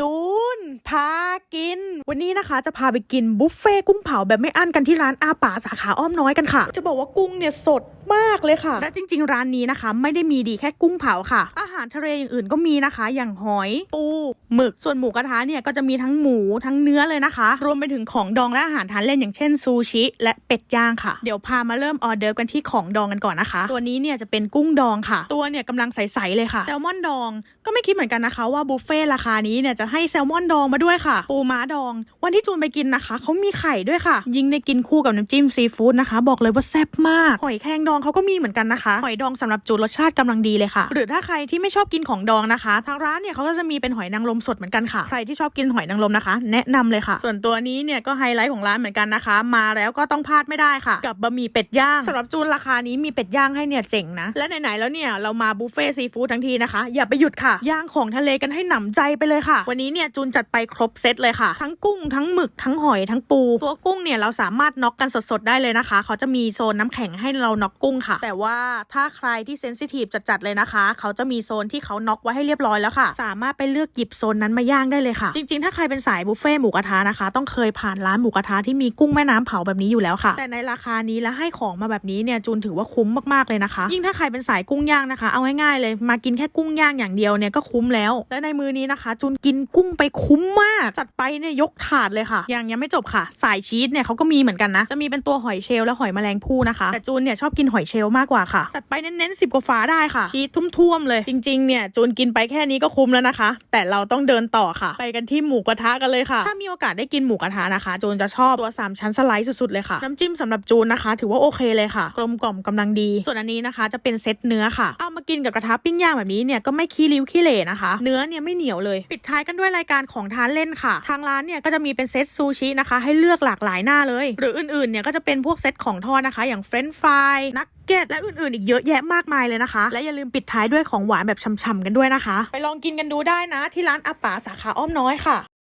จูน พากิน วันนี้นะคะจะพาไปกินบุฟเฟ่กุ้งเผาแบบไม่อั้นกันที่ร้านอาป่าสาขาอ้อมน้อยกันค่ะ จะบอกว่ากุ้งเนี่ยสดมากเลยค่ะ และจริง ๆ ร้านนี้นะคะ ไม่ได้มีดีแค่กุ้งเผาค่ะ อาหารทะเลอย่างอื่นก็มีนะคะ อย่างหอย ปู หมึก ส่วนหมูกระทะเนี่ยก็จะมีทั้งหมูทั้งเนื้อเลยนะคะ รวมไปถึงของดองและอาหารทานเล่นอย่างเช่นซูชิและเป็ดย่างค่ะ เดี๋ยวพามาเริ่มออเดิร์ฟกันที่ของดองกันก่อนนะคะ ตัวนี้เนี่ยจะเป็นกุ้งดองค่ะ ตัวเนี่ยกำลังใสๆเลยค่ะ แซลมอนดอง ก็ไม่คิดเหมือนกันนะคะว่าบุฟเฟ่ราคานี้เนี่ยจะให้แซลมอนดองมาด้วยค่ะ ปูม้าดอง วันที่จูนไปกินนะคะเขามีไข่ด้วยค่ะ ยิ่งได้กินคู่กับน้ำจิ้มซีฟู้ดนะคะ บอกเลยว่าแซ่บมาก หอยแครงดองเขาก็มีเหมือนกันนะคะ หอยดองสำหรับจูนรสชาติกำลังดีเลยค่ะ หรือถ้าใครที่ไม่ชอบกินของดองนะคะ ทางร้านเนี่ยเขาก็จะมีเป็นหอยนางรมสดเหมือนกันค่ะ ใครที่ชอบกินหอยนางรมนะคะ แนะนำเลยค่ะ ส่วนตัวนี้เนี่ยก็ไฮไลท์ของร้านเหมือนกันนะคะ มาแล้วก็ต้องพลาดไม่ได้ค่ะ กับบะหมี่เป็ดย่างสำหรับจูนราคานี้มีเป็ดย่างให้เนี่ยเจ๋งนะ และไหนๆแล้วเนี่ยเรามาบุฟเฟ่ซีฟู้ดทั้งทีนะคะ อย่าไปหยุดค่ะ ย่างของทะเลกันให้หนำใจไปเลยค่ะ วันนี้เนี่ยจูนจัดไปครบเซตเลยค่ะ ทั้งกุ้งทั้งหมึกทั้งหอยทั้งปู ตัวกุ้งเนี่ยเราสามารถน็อกกันสดๆได้เลยนะคะ เขาจะมีโซนน้ำแข็งให้เราน็อกกุ้งค่ะ แต่ว่าถ้าใครที่เซนซิทีฟจัดๆเลยนะคะ เขาจะมีโซนที่เขาน็อกไว้ให้เรียบร้อยแล้วค่ะ สามารถไปเลือกหยิบโซนนั้นมาย่างได้เลยค่ะ จริง ๆ ถ้าใครเป็นสายบุฟเฟ่ต์หมูกระทะนะคะ ต้องเคยผ่านร้านหมูกระทะที่มีกุ้งแม่น้ำเผาแบบนี้อยู่แล้วค่ะ แต่ในราคานี้และให้ของมาแบบนี้เนี่ยจูนถือว่าคุ้มมากๆเลยนะคะ ยิ่งถ้าใครเป็นสายกุ้งย่างนะคะ เอาง่ายๆเลย มากินแค่กุ้งย่างอย่างเดียวเนี่ยก็คุ้มแล้ว และในมือนี้นะคะ จูนกินกุ้งไปคุ้มมาก จัดไปเนี่ยยกถาดเลยค่ะยังยังไม่จบค่ะ สายชีสเนี่ยเขาก็มีเหมือนกันนะจะมีเป็นตัวหอยเชลล์และหอยแมลงภู่นะคะแต่จูนเนี่ยชอบกินหอยเชลล์มากกว่าค่ะจัดไปเน้นๆสิบกว่าฝาได้ค่ะชีสทุ่มๆเลย จริงๆเนี่ยจูนกินไปแค่นี้ก็คุ้มแล้วนะคะ แต่เราต้องเดินต่อค่ะ ไปกันที่หมูกระทะกันเลยค่ะ ถ้ามีโอกาสได้กินหมูกระทะนะคะ จูนจะชอบตัวสามชั้นสไลด์สุดๆเลยค่ะ น้ำจิ้มสำหรับจูนนะคะ ถือว่าโอเคเลยค่ะ กลมกล่อมกำลังดี ส่วนอันนี้นะคะ จะเป็นเซตเนื้อค่ะ เอามากินกับกระทะปิ้งย่างแบบนี้เนี่ยก็ไม่ขี้ริ้วขี้เหร่นะคะ เนื้อเนี่ยไม่เหนียวเลย ปิดท้ายกันด้วยรายการของทานเล่นค่ะ ทางร้านเนี่ยก็จะมีเป็นเซตซูชินะคะ ให้เลือกหลากหลายหน้าเลย หรืออื่นๆเนี่ยก็จะเป็นพวกเซตของทอดนะคะ อย่างเฟรนช์ฟรายนัก เก็ตและอื่นๆ อีกเยอะแยะมากมายเลยนะคะ และอย่าลืมปิดท้ายด้วยของหวานแบบฉ่ำๆกันด้วยนะคะ ไปลองกินกันดูได้นะ ที่ร้านอาป๋าสาขาอ้อมน้อยค่ะ